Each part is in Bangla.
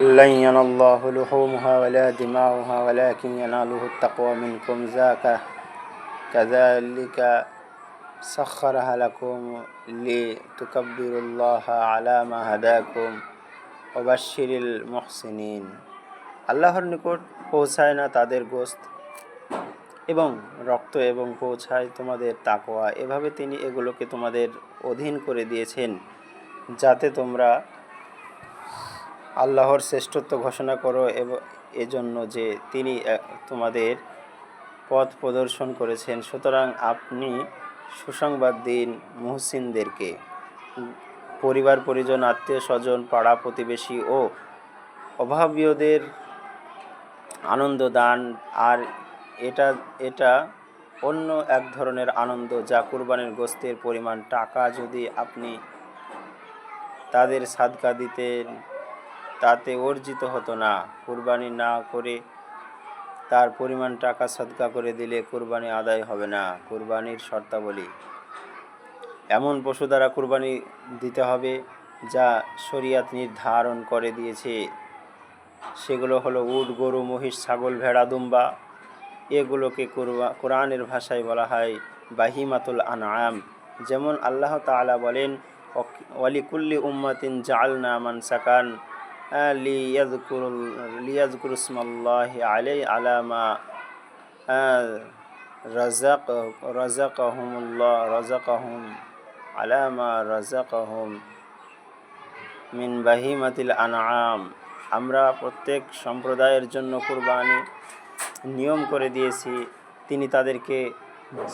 لن ينال الله لحومها ولا دماؤها ولكن يناله التقوى منكم ذاك كذلك سخرها لكم لتكبروا الله على ما هداكم وبشر المحسنين আল্লাহর নিকট পৌঁছায় না তাদের গোস্ত এবং রক্ত এবং পৌঁছায় তোমাদের তাকোয়া এভাবে তিনি এগুলোকে তোমাদের অধীন করে দিয়েছেন যাতে তোমরা আল্লাহর শ্রেষ্ঠত্ব ঘোষণা করো এবং, এজন্য যে তিনি তোমাদের পথ প্রদর্শন করেছেন। সুতরাং আপনি সুসংবাদ দিন মুহসিনদেরকে। পরিবার, পরিজন, আত্মীয় স্বজন, পাড়া প্রতিবেশী ও অভাবীয়দের আনন্দ দান। আর এটা এটা অন্য এক ধরনের আনন্দ যা কুরবানির গোস্তের পরিমাণ। টাকা যদি আপনি তাদের সাদকা দিতেন তাতে অর্জিত হতো না। কুরবানি না করে তার পরিমাণ টাকা সাদকা করে দিলে কুরবানি আদায় হবে না। কুরবানির শর্তাবলী। এমন পশু দ্বারা কুরবানি দিতে হবে যা শরিয়াত নির্ধারণ করে দিয়েছে। সেগুলো হলো উট, গরু, মহিষ, ছাগল, ভেড়া, দুম্বা। এগুলোকে কুরবা কোরআনের ভাষায় বলা হয় বাহিমাতুল আনআম। যেমন আল্লাহ তাআলা বলেন ওয়ালিকুল্লি উম্মাতিন জাল মানসাকান লিয়াযকুরুল লিয়াযকুরুসমাল্লাহি আলাই আলা মা রাজাক রাজাকাহুমুল্লাহ রাজাকাহুম আলা মা রাজাকাহুম মিন বাহিমাতিল আনআম। আমরা প্রত্যেক সম্প্রদায়ের জন্য কুরবানি নিয়ম করে দিয়েছি। তিনি তাদেরকে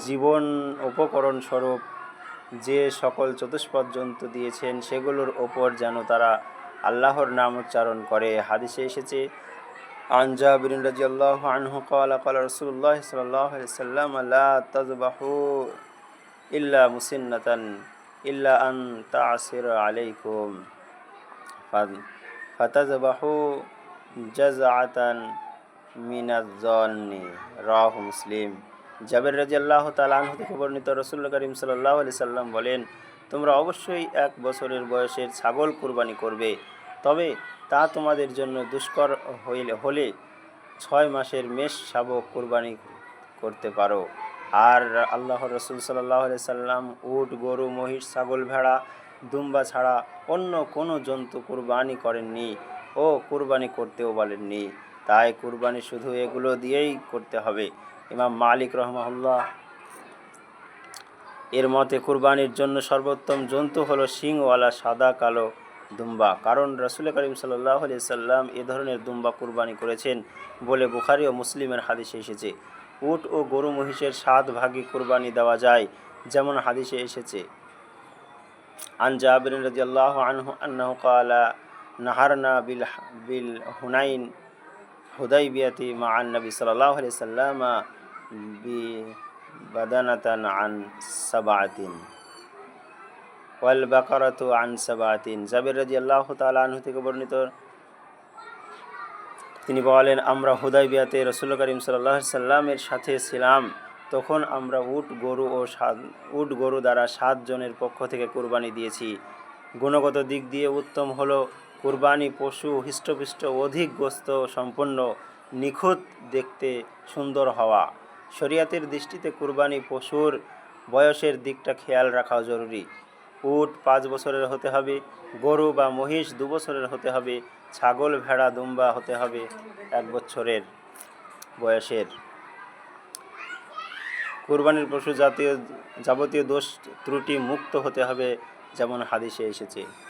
জীবন উপকরণ স্বরূপ যে সকল চতুষ্পদ জন্তু দিয়েছেন, সেগুলোর ওপর যেন তারা আল্লাহর নাম উচ্চারণ করে। হাদিসে এসেছে আঞ্জা বিন রাজি আল্লাহ আনহু কাল কাল রসুল্লাহ সাল্লাম আল্লাহ তাজবাহু ইল্লা মুসিন্নাতান ইল্লা আন তাসির আলাইকুম। ফাতাজবাহু জাজাতান মিনাজ্জন্নি রাহ মুসলিম। জাবের রাজি আল্লাহ তালাহু থেকে বর্ণিত রসুল করিম সাল্লাহ আলি সাল্লাম বলেন, তোমরা অবশ্যই এক বছরের বয়সের ছাগল কুরবানি করবে। তবে তা তোমাদের জন্য দুষ্কর হইলে, হলে ছয় মাসের মেষ শাবক কুরবানি করতে পারো। আর আল্লাহ রসুল সাল্লাহ সাল্লাম উট, গরু, মহিষ, ছাগল, ভেড়া, দুম্বা ছাড়া অন্য কোনো জন্তু কুরবানি করেননি ও কুরবানি করতেও বলেননি। তাই কুরবানি শুধু এগুলো দিয়েই করতে হবে। ইমাম মালিক রহমাহুল্লাহ এর মতে কুরবানির জন্য সর্বোত্তম জন্তু হলো শিংওয়ালা, সাদা, কালো দুম্বা। কারণ রসুল করিম সাল্লাহ আলি সাল্লাম এ ধরনের দুম্বা কুরবানি করেছেন বলে বুখারি ও মুসলিমের হাদিসে এসেছে। উট ও গরু মহিষের সাত ভাগে কুরবানি দেওয়া যায়, যেমন হাদিসে এসেছে। আন রাজিয়াল্লাহ রাজি আনহু নাহারনা বিল বিল হুনাইন হুদাইবিয়াতি মা আন্নবী সাল্লাহ আলি সাল্লামা বি, বাদানাতান আন সাবাতিন ওয়াল বাকারাতু আন সাবাতিন। জাবির রাজি আল্লাহ তালা আনহু থেকে বর্ণিত, তিনি বলেন, আমরা হুদাইবিয়াতে রসুল করিম সাল্লাহ সাল্লামের সাথে ছিলাম। তখন আমরা উট, গরু ও সাত, উট, গরু দ্বারা সাতজনের পক্ষ থেকে কুরবানি দিয়েছি। গুণগত দিক দিয়ে উত্তম হলো, কুরবানি পশু হৃষ্টপুষ্ট, অধিক গোস্ত সম্পন্ন, নিখুঁত দেখতে সুন্দর হওয়া। শরিয়াতের দৃষ্টিতে কুরবানি পশুর বয়সের দিকটা খেয়াল রাখা জরুরি। উট পাঁচ বছরের হতে হবে, গরু বা মহিষ দু বছরের হতে হবে, ছাগল, ভেড়া, দুম্বা হতে হবে এক বছরের বয়সের। কুরবানির পশু জাতীয়, যাবতীয় দোষ ত্রুটি মুক্ত হতে হবে, যেমন হাদিসে এসেছে।